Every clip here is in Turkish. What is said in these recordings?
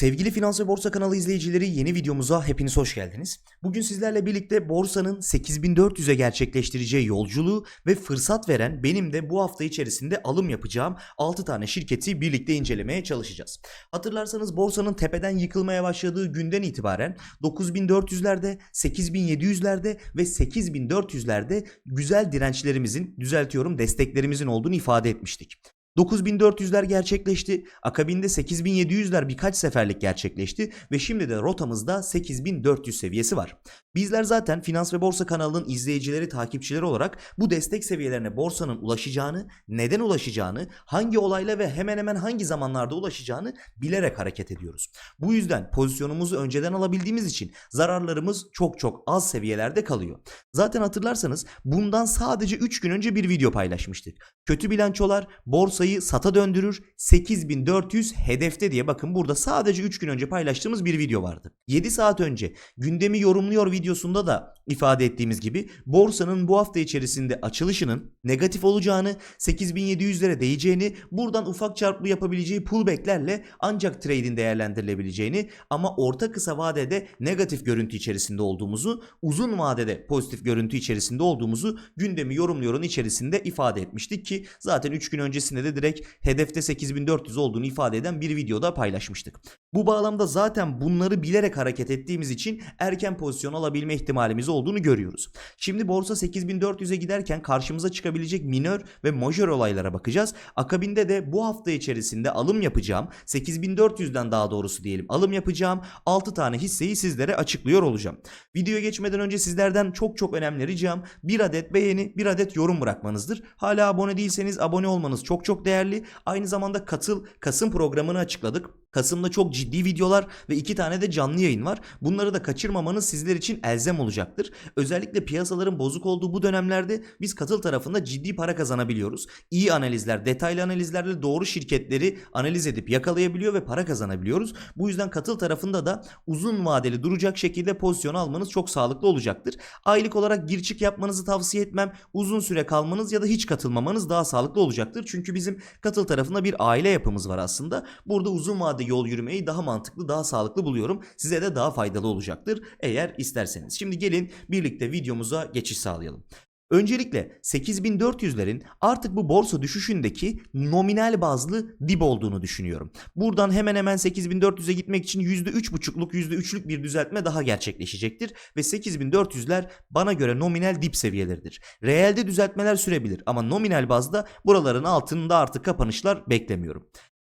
Sevgili Finans ve Borsa kanalı izleyicileri yeni videomuza hepiniz hoş geldiniz. Bugün sizlerle birlikte borsanın 8400'e gerçekleştireceği yolculuğu ve fırsat veren benim de bu hafta içerisinde alım yapacağım 6 tane şirketi birlikte incelemeye çalışacağız. Hatırlarsanız borsanın tepeden yıkılmaya başladığı günden itibaren 9400'lerde, 8700'lerde ve 8400'lerde güzel dirençlerimizin, düzeltiyorum desteklerimizin olduğunu ifade etmiştik. 9400'ler gerçekleşti. Akabinde 8700'ler birkaç seferlik gerçekleşti ve şimdi de rotamızda 8400 seviyesi var. Bizler zaten Finans ve Borsa kanalının izleyicileri, takipçileri olarak bu destek seviyelerine borsanın ulaşacağını, neden ulaşacağını, hangi olayla ve hemen hemen hangi zamanlarda ulaşacağını bilerek hareket ediyoruz. Bu yüzden pozisyonumuzu önceden alabildiğimiz için zararlarımız çok çok az seviyelerde kalıyor. Zaten hatırlarsanız bundan sadece 3 gün önce bir video paylaşmıştık. Kötü bilançolar borsayı sata döndürür 8400 hedefte diye bakın burada sadece 3 gün önce paylaştığımız bir video vardı. 7 saat önce gündemi yorumluyor videosunda da ifade ettiğimiz gibi borsanın bu hafta içerisinde açılışının negatif olacağını, 8700'lere değeceğini, buradan ufak çarpma yapabileceği pullback'lerle ancak trade'in değerlendirilebileceğini ama orta kısa vadede negatif görüntü içerisinde olduğumuzu, uzun vadede pozitif görüntü içerisinde olduğumuzu gündemi yorumluyorun içerisinde ifade etmiştik ki zaten 3 gün öncesinde de direkt hedefte 8400 olduğunu ifade eden bir videoda paylaşmıştık. Bu bağlamda zaten bunları bilerek hareket ettiğimiz için erken pozisyon alabilme ihtimalimiz olduğunu görüyoruz. Şimdi borsa 8400'e giderken karşımıza çıkabilecek minör ve majör olaylara bakacağız. Akabinde de bu hafta içerisinde alım yapacağım. 8400'den daha doğrusu diyelim alım yapacağım. 6 tane hisseyi sizlere açıklıyor olacağım. Videoya geçmeden önce sizlerden çok çok önemli ricam bir adet beğeni, bir adet yorum bırakmanızdır. Hala abone değilseniz abone olmanız çok çok değerli. Aynı zamanda katıl Kasım programını açıkladık. Kasım'da çok ciddi videolar ve iki tane de canlı yayın var. Bunları da kaçırmamanız sizler için elzem olacaktır. Özellikle piyasaların bozuk olduğu bu dönemlerde biz katıl tarafında ciddi para kazanabiliyoruz. İyi analizler, detaylı analizlerle doğru şirketleri analiz edip yakalayabiliyor ve para kazanabiliyoruz. Bu yüzden katıl tarafında da uzun vadeli duracak şekilde pozisyon almanız çok sağlıklı olacaktır. Aylık olarak gir çık yapmanızı tavsiye etmem. Uzun süre kalmanız ya da hiç katılmamanız daha sağlıklı olacaktır. Çünkü bizim katıl tarafında bir aile yapımız var aslında. Burada uzun vadeli yol yürümeyi daha mantıklı, daha sağlıklı buluyorum. Size de daha faydalı olacaktır eğer isterseniz. Şimdi gelin birlikte videomuza geçiş sağlayalım. Öncelikle 8400'lerin artık bu borsa düşüşündeki nominal bazlı dip olduğunu düşünüyorum. Buradan hemen hemen 8400'e gitmek için %3,5'luk %3'lük bir düzeltme daha gerçekleşecektir ve 8400'ler bana göre nominal dip seviyeleridir. Reelde düzeltmeler sürebilir ama nominal bazda buraların altında artık kapanışlar beklemiyorum.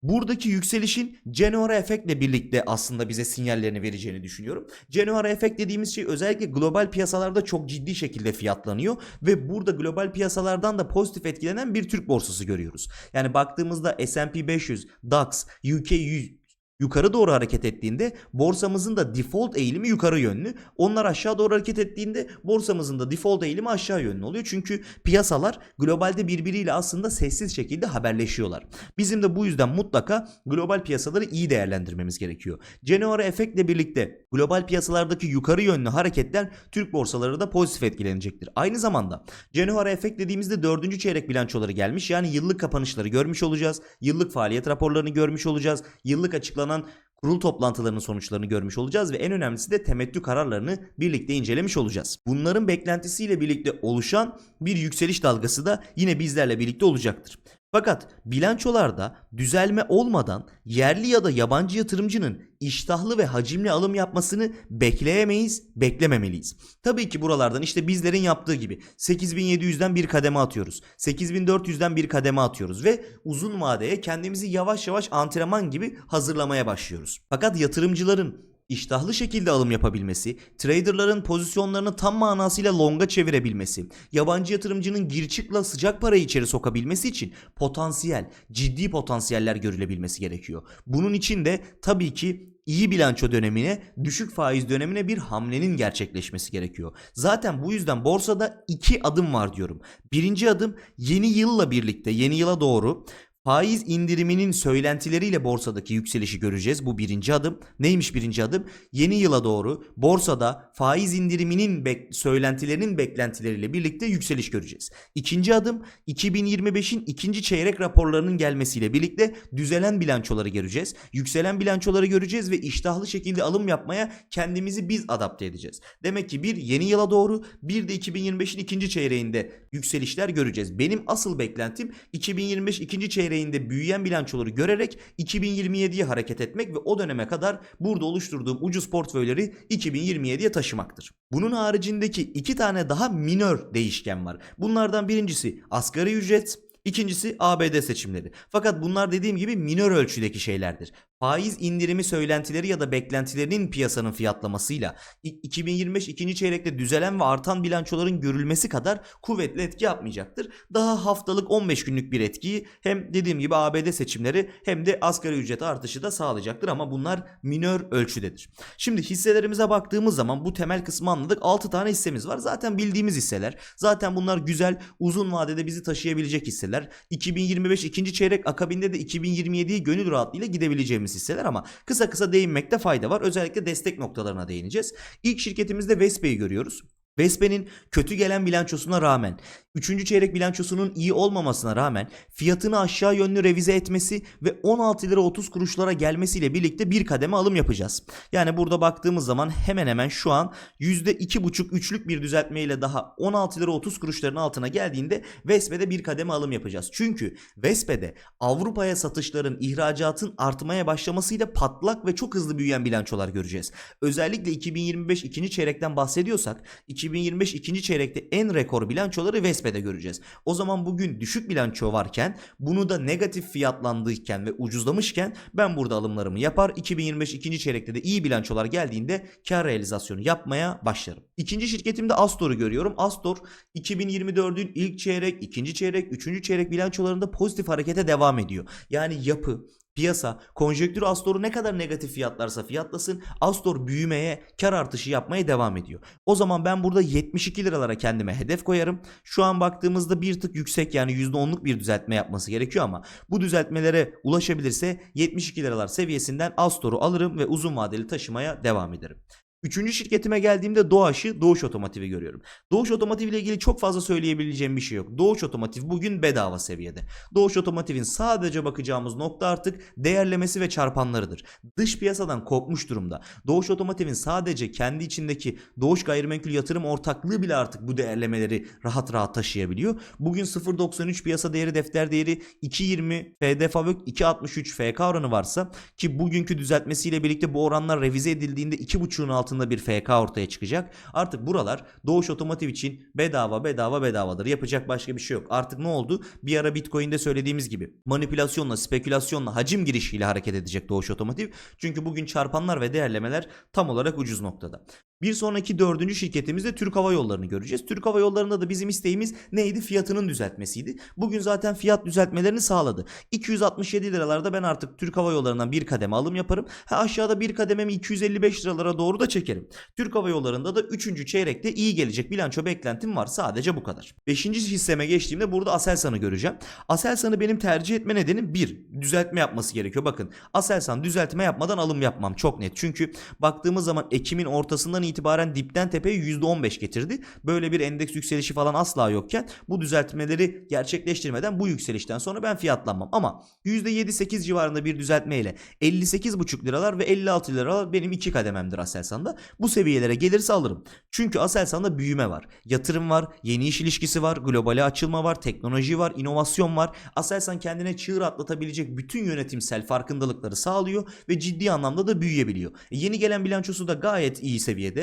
Buradaki yükselişin January efektle birlikte aslında bize sinyallerini vereceğini düşünüyorum. January efekt dediğimiz şey özellikle global piyasalarda çok ciddi şekilde fiyatlanıyor ve burada global piyasalardan da pozitif etkilenen bir Türk borsası görüyoruz. Yani baktığımızda S&P 500, DAX, UK 100 yukarı doğru hareket ettiğinde borsamızın da default eğilimi yukarı yönlü. Onlar aşağı doğru hareket ettiğinde borsamızın da default eğilimi aşağı yönlü oluyor. Çünkü piyasalar globalde birbiriyle aslında sessiz şekilde haberleşiyorlar. Bizim de bu yüzden mutlaka global piyasaları iyi değerlendirmemiz gerekiyor. January efektle birlikte global piyasalardaki yukarı yönlü hareketler Türk borsaları da pozitif etkilenecektir. Aynı zamanda January efekt dediğimizde dördüncü çeyrek bilançoları gelmiş. Yani yıllık kapanışları görmüş olacağız. Yıllık faaliyet raporlarını görmüş olacağız. Yıllık açıklanan kurul toplantılarının sonuçlarını görmüş olacağız ve en önemlisi de temettü kararlarını birlikte incelemiş olacağız. Bunların beklentisiyle birlikte oluşan bir yükseliş dalgası da yine bizlerle birlikte olacaktır. Fakat bilançolarda düzelme olmadan yerli ya da yabancı yatırımcının iştahlı ve hacimli alım yapmasını bekleyemeyiz, beklememeliyiz. Tabii ki buralardan işte bizlerin yaptığı gibi 8700'den bir kademe atıyoruz. 8400'den bir kademe atıyoruz ve uzun vadeye kendimizi yavaş yavaş antrenman gibi hazırlamaya başlıyoruz. Fakat yatırımcıların iştahlı şekilde alım yapabilmesi, traderların pozisyonlarını tam manasıyla longa çevirebilmesi, yabancı yatırımcının gir çıkla sıcak parayı içeri sokabilmesi için potansiyel, ciddi potansiyeller görülebilmesi gerekiyor. Bunun için de tabii ki iyi bilanço dönemine, düşük faiz dönemine bir hamlenin gerçekleşmesi gerekiyor. Zaten bu yüzden borsada iki adım var diyorum. Birinci adım yeni yılla birlikte, yeni yıla doğru Faiz indiriminin söylentileriyle borsadaki yükselişi göreceğiz. Bu birinci adım. Neymiş birinci adım? Yeni yıla doğru borsada faiz indiriminin bek- söylentilerinin beklentileriyle birlikte yükseliş göreceğiz. İkinci adım 2025'in ikinci çeyrek raporlarının gelmesiyle birlikte düzelen bilançoları göreceğiz. Yükselen bilançoları göreceğiz ve iştahlı şekilde alım yapmaya kendimizi biz adapte edeceğiz. Demek ki bir yeni yıla doğru bir de 2025'in ikinci çeyreğinde yükselişler göreceğiz. Benim asıl beklentim 2025 ikinci çeyreğinde büyüyen bilançoları görerek 2027'ye hareket etmek ve o döneme kadar burada oluşturduğum ucuz portföyleri 2027'ye taşımaktır. Bunun haricindeki iki tane daha minör değişken var. Bunlardan birincisi asgari ücret, İkincisi ABD seçimleri. Fakat bunlar dediğim gibi minör ölçüdeki şeylerdir. Faiz indirimi söylentileri ya da beklentilerinin piyasanın fiyatlamasıyla i- 2025 ikinci çeyrekte düzelen ve artan bilançoların görülmesi kadar kuvvetli etki yapmayacaktır. Daha haftalık 15 günlük bir etkiyi hem dediğim gibi ABD seçimleri hem de asgari ücret artışı da sağlayacaktır ama bunlar minör ölçüdedir. Şimdi hisselerimize baktığımız zaman bu temel kısmı anladık. 6 tane hissemiz var. Zaten bildiğimiz hisseler. Zaten bunlar güzel, uzun vadede bizi taşıyabilecek hisseler. 2025 ikinci çeyrek akabinde de 2027'yi gönül rahatlığıyla gidebileceğimiz hisseler ama kısa kısa değinmekte fayda var. Özellikle destek noktalarına değineceğiz. İlk şirketimizde Vespe'yi görüyoruz. Vespe'nin kötü gelen bilançosuna rağmen, 3. çeyrek bilançosunun iyi olmamasına rağmen fiyatını aşağı yönlü revize etmesi ve 16 lira 30 kuruşlara gelmesiyle birlikte bir kademe alım yapacağız. Yani burada baktığımız zaman hemen hemen şu an %2,5-3'lük bir düzeltmeyle daha 16 lira 30 kuruşların altına geldiğinde Vespe'de bir kademe alım yapacağız. Çünkü Vespe'de Avrupa'ya satışların, ihracatın artmaya başlamasıyla patlak ve çok hızlı büyüyen bilançolar göreceğiz. Özellikle 2025 ikinci çeyrekten bahsediyorsak 2025 ikinci çeyrekte en rekor bilançoları Vespe'de göreceğiz. O zaman bugün düşük bilanço varken bunu da negatif fiyatlandıyken ve ucuzlamışken ben burada alımlarımı yapar. 2025 ikinci çeyrekte de iyi bilançolar geldiğinde kar realizasyonu yapmaya başlarım. İkinci şirketimde Astor'u görüyorum. Astor 2024'ün ilk çeyrek, ikinci çeyrek, üçüncü çeyrek bilançolarında pozitif harekete devam ediyor. Yani yapı, Piyasa, konjektür Astor'u ne kadar negatif fiyatlarsa fiyatlasın Astor büyümeye, kar artışı yapmaya devam ediyor. O zaman ben burada 72 liralara kendime hedef koyarım. Şu an baktığımızda bir tık yüksek yani %10'luk bir düzeltme yapması gerekiyor ama bu düzeltmelere ulaşabilirse 72 liralar seviyesinden Astor'u alırım ve uzun vadeli taşımaya devam ederim. Üçüncü şirketime geldiğimde Doğaç'ı Doğuş Otomotiv'i görüyorum. Doğuş Otomotiv ile ilgili çok fazla söyleyebileceğim bir şey yok. Doğuş Otomotiv bugün bedava seviyede. Doğuş Otomotiv'in sadece bakacağımız nokta artık değerlemesi ve çarpanlarıdır. Dış piyasadan kopmuş durumda. Doğuş Otomotiv'in sadece kendi içindeki Doğuş Gayrimenkul Yatırım Ortaklığı bile artık bu değerlemeleri rahat rahat taşıyabiliyor. Bugün 0.93 piyasa değeri defter değeri 2.20 FD Favök 2.63 FK oranı varsa ki bugünkü düzeltmesiyle birlikte bu oranlar revize edildiğinde 2.5'un altında bir FK ortaya çıkacak. Artık buralar Doğuş Otomotiv için bedava bedava bedavadır. Yapacak başka bir şey yok. Artık ne oldu? Bir ara Bitcoin'de söylediğimiz gibi manipülasyonla, spekülasyonla, hacim girişiyle hareket edecek Doğuş Otomotiv. Çünkü bugün çarpanlar ve değerlemeler tam olarak ucuz noktada. Bir sonraki dördüncü şirketimizde Türk Hava Yolları'nı göreceğiz. Türk Hava Yolları'nda da bizim isteğimiz neydi? Fiyatının düzeltmesiydi. Bugün zaten fiyat düzeltmelerini sağladı. 267 liralarda ben artık Türk Hava Yolları'ndan bir kademe alım yaparım. Ha aşağıda bir kadememi 255 liralara doğru da çekerim. Türk Hava Yolları'nda da 3. çeyrekte iyi gelecek bilanço beklentim var. Sadece bu kadar. 5. hisseme geçtiğimde burada Aselsan'ı göreceğim. Aselsan'ı benim tercih etme nedenim bir düzeltme yapması gerekiyor. Bakın Aselsan düzeltme yapmadan alım yapmam çok net. Çünkü baktığımız zaman Ekim'in ortasından itibaren dipten tepeye %15 getirdi. Böyle bir endeks yükselişi falan asla yokken bu düzeltmeleri gerçekleştirmeden bu yükselişten sonra ben fiyatlanmam. Ama %7-8 civarında bir düzeltmeyle 58,5 liralar ve 56 liralar benim iki kadememdir Aselsan'da. Bu seviyelere gelirse alırım. Çünkü Aselsan'da büyüme var. Yatırım var, yeni iş ilişkisi var, globale açılma var, teknoloji var, inovasyon var. Aselsan kendine çığır atlatabilecek bütün yönetimsel farkındalıkları sağlıyor ve ciddi anlamda da büyüyebiliyor. E, yeni gelen bilançosu da gayet iyi seviyede.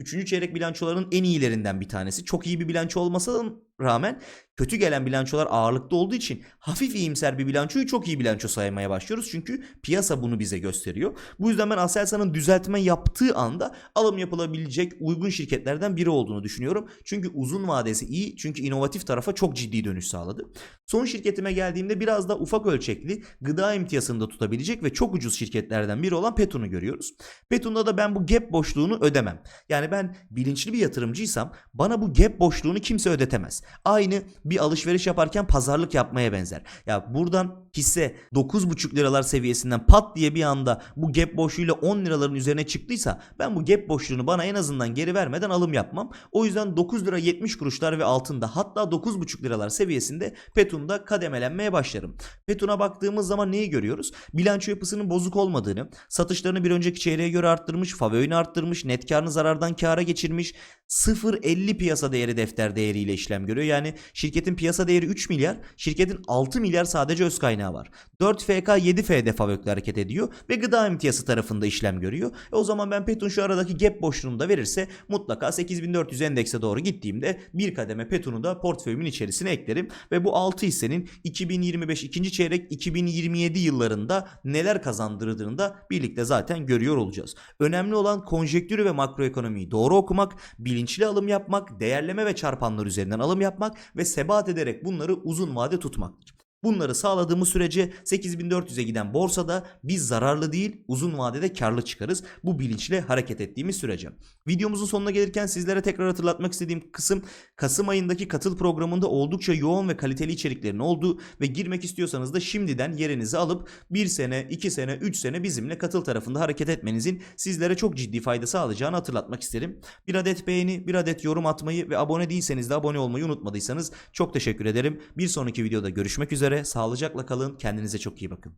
Üçüncü çeyrek bilançolarının en iyilerinden bir tanesi. Çok iyi bir bilanço olmasına rağmen kötü gelen bilançolar ağırlıkta olduğu için hafif iyimser bir bilançoyu çok iyi bilanço saymaya başlıyoruz. Çünkü piyasa bunu bize gösteriyor. Bu yüzden ben Aselsan'ın düzeltme yaptığı anda alım yapılabilecek uygun şirketlerden biri olduğunu düşünüyorum. Çünkü uzun vadesi iyi. Çünkü inovatif tarafa çok ciddi dönüş sağladı. Son şirketime geldiğimde biraz da ufak ölçekli gıda imtiyasını da tutabilecek ve çok ucuz şirketlerden biri olan Petun'u görüyoruz. Petun'da da ben bu gap boşluğunu ödemem. Yani Ben bilinçli bir yatırımcıysam bana bu gap boşluğunu kimse ödetemez. Aynı bir alışveriş yaparken pazarlık yapmaya benzer. Ya buradan hisse 9,5 liralar seviyesinden pat diye bir anda bu gap boşluğuyla 10 liraların üzerine çıktıysa ben bu gap boşluğunu bana en azından geri vermeden alım yapmam. O yüzden 9 lira 70 kuruşlar ve altında hatta 9,5 liralar seviyesinde Petun'da kademelenmeye başlarım. Petun'a baktığımız zaman neyi görüyoruz? Bilanço yapısının bozuk olmadığını, satışlarını bir önceki çeyreğe göre arttırmış, favöyünü arttırmış, net karını zarardan kâra geçirmiş, 0.50 piyasa değeri defter değeriyle işlem görüyor. Yani şirketin piyasa değeri 3 milyar, şirketin 6 milyar sadece öz kaynağı var. 4 FK 7 FD favökle hareket ediyor ve gıda emtiyası tarafında işlem görüyor. E o zaman ben Petun şu aradaki gap boşluğunu da verirse mutlaka 8400 endekse doğru gittiğimde bir kademe Petun'u da portföyümün içerisine eklerim ve bu 6 hissenin 2025 ikinci çeyrek 2027 yıllarında neler kazandırdığını da birlikte zaten görüyor olacağız. Önemli olan konjektürü ve makroekonomiyi doğru okumak, bilinçli alım yapmak, değerleme ve çarpanlar üzerinden alım yapmak ve sebat ederek bunları uzun vade tutmaktır. Bunları sağladığımız sürece 8400'e giden borsada biz zararlı değil uzun vadede karlı çıkarız. Bu bilinçle hareket ettiğimiz sürece. Videomuzun sonuna gelirken sizlere tekrar hatırlatmak istediğim kısım Kasım ayındaki katıl programında oldukça yoğun ve kaliteli içeriklerin olduğu ve girmek istiyorsanız da şimdiden yerinizi alıp 1 sene, 2 sene, 3 sene bizimle katıl tarafında hareket etmenizin sizlere çok ciddi fayda sağlayacağını hatırlatmak isterim. Bir adet beğeni, bir adet yorum atmayı ve abone değilseniz de abone olmayı unutmadıysanız çok teşekkür ederim. Bir sonraki videoda görüşmek üzere. Sağlıcakla kalın. Kendinize çok iyi bakın.